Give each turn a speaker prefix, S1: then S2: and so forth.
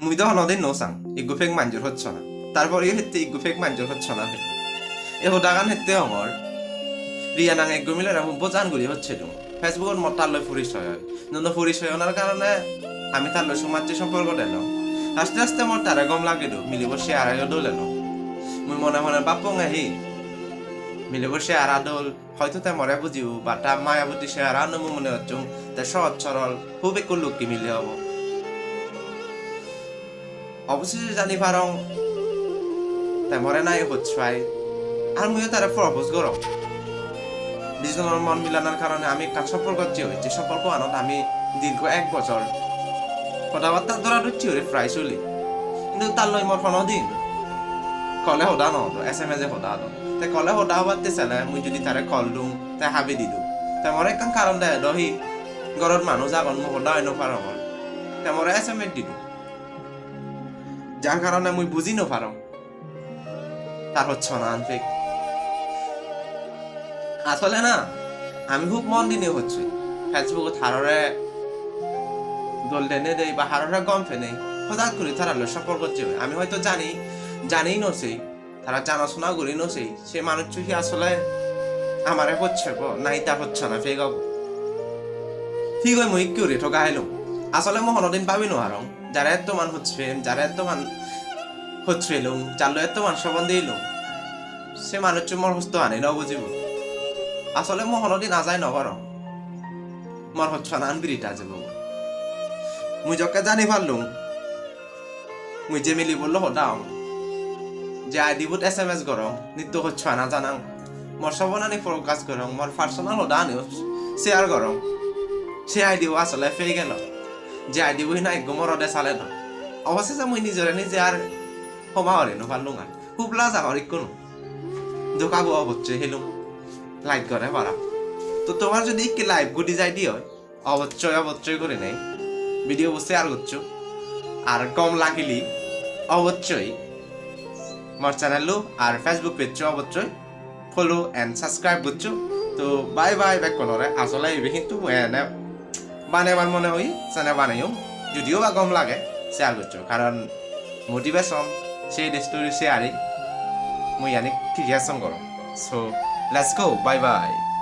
S1: মুই তো হনদিন নসাং ইগু ফেক মাঞ্জুর হচ্ছ না। তারপরে হেতে ইগু ফেক মাঞ্জুর হচ্ছ না হে এ হোদাগান হেতে হমর রিয়া নাং এগু মিলে রামু বোজান গুলি হচ্ছে তো ফেসবুকত মত তার পরিচয় হয়। নন্দ পরিচয় হওয়ার কারণে আমি তার লয় সমাজ সম্পর্ক দিল আস্তে আস্তে মোর তারে গম লাগে দো মিলিব সে আর দোলেন মুই মনে মনে বাপং আহি, মিলিব সে আর দোল হয়তো তাই মরে বুঝিও বা তা মায়াবতী সে আর আনমু মনে হচ্ছুম তাই সহজ সরল খুব একটু লোক কি মিলে হব। অবশেষে জানি পারং। তাই মরে নাই হচ্ছাই আর মুইও তারা প্রপোজ করো দুজনের মন মিলানোর কারণে আমি একটা সম্পর্ক যে সম্পর্ক আনত আমি দীর্ঘ এক বছর কথাবার্তা ধরা ধরছি ওরে প্রায় চলি। কিন্তু তার লই মোর কোনো দিন কলে হোদা নহতো এছ এম এজে হোদা হতো তাই কলে হোদা হবাতে চালে, মুই যদি তারে কল দিওঁ তাই হাবি দিলোঁ তাই মোৰ একখান কাৰণ দে, দহি। ঘৰত মানুহ যাগন মোক হৈ নপাৰো হ'ল তাই মোৰ এছ এম এত দিলোঁ যার কারণে মুই না পারো তার হচ্ছে না আনফেক। আসলে না, আমি খুব মন দিনে হচ্ছে। ফেসবুক হাররে দোল টেনে দেই বা হাররে গম ফেনে হঠাৎ করে তারা লো সম্পর্ক করছে আমি হয়তো জানি, জানিই নসেই তারা জানাশোনা করি নসেই সে মানুষ চুহি আসলে আমারে হচ্ছে গো নাই তা হচ্ছে না ফেক ঠিক হয়, মই কিউরে ঠকা হেলো আসলে মই হনদিন পাবি নোহারং যারা এত মান হচ্ছে যারা এত মান হচ্ছে এলুম চালো এত মান সম্বন্ধে এলুম সে মানুষ মোর হস্ত আনে ন বুঝিব আসলে মই হনদিন নাযায় নকর মোর হচ্ছে না আনবিরিটা যাব। মুই যকে জানি পারলুম মুই যে মিলি বলল হদাম যে আইডিবুত এস এম এস করং নিত্য হচ্ছে না জানাং মোর সবনানি প্রকাশ করং মোর পার্সোনাল হদা আনিও শেয়ার করং সে আইডিও আসলে ফেই গেল যে আইডি বহি নাই গমরদে চালে না অৱশেষে মই নিজৰে নিজে আর সমাহরে নো পারলুম আর খুব লাজ আমার কোনো দোকাগো অবচ্ছে হেলুম লাইক করে পারা তো তোমার যদি কি লাইভ গুটি যাই দিও অবশ্যই অবশ্যই করে নেই ভিডিও বসে আর করছ আর কম লাগিলি অবশ্যই আমার চ্যানেলও আর ফেসবুক পেজ অবশ্যই ফলো এন্ড সাবস্ক্রাইব করছ তো বাই বাই ব্যাক কোনরে আসলে কিন্তু এনে বানাবার মনে হই, সেনে বানাইও যদিও বা গম লাগে, শেয়ার করছ, কারণ মোটিভেশন সেই স্টোরি শেয়ারই মুই আনি ক্রিয়েশন করো so let's go bye bye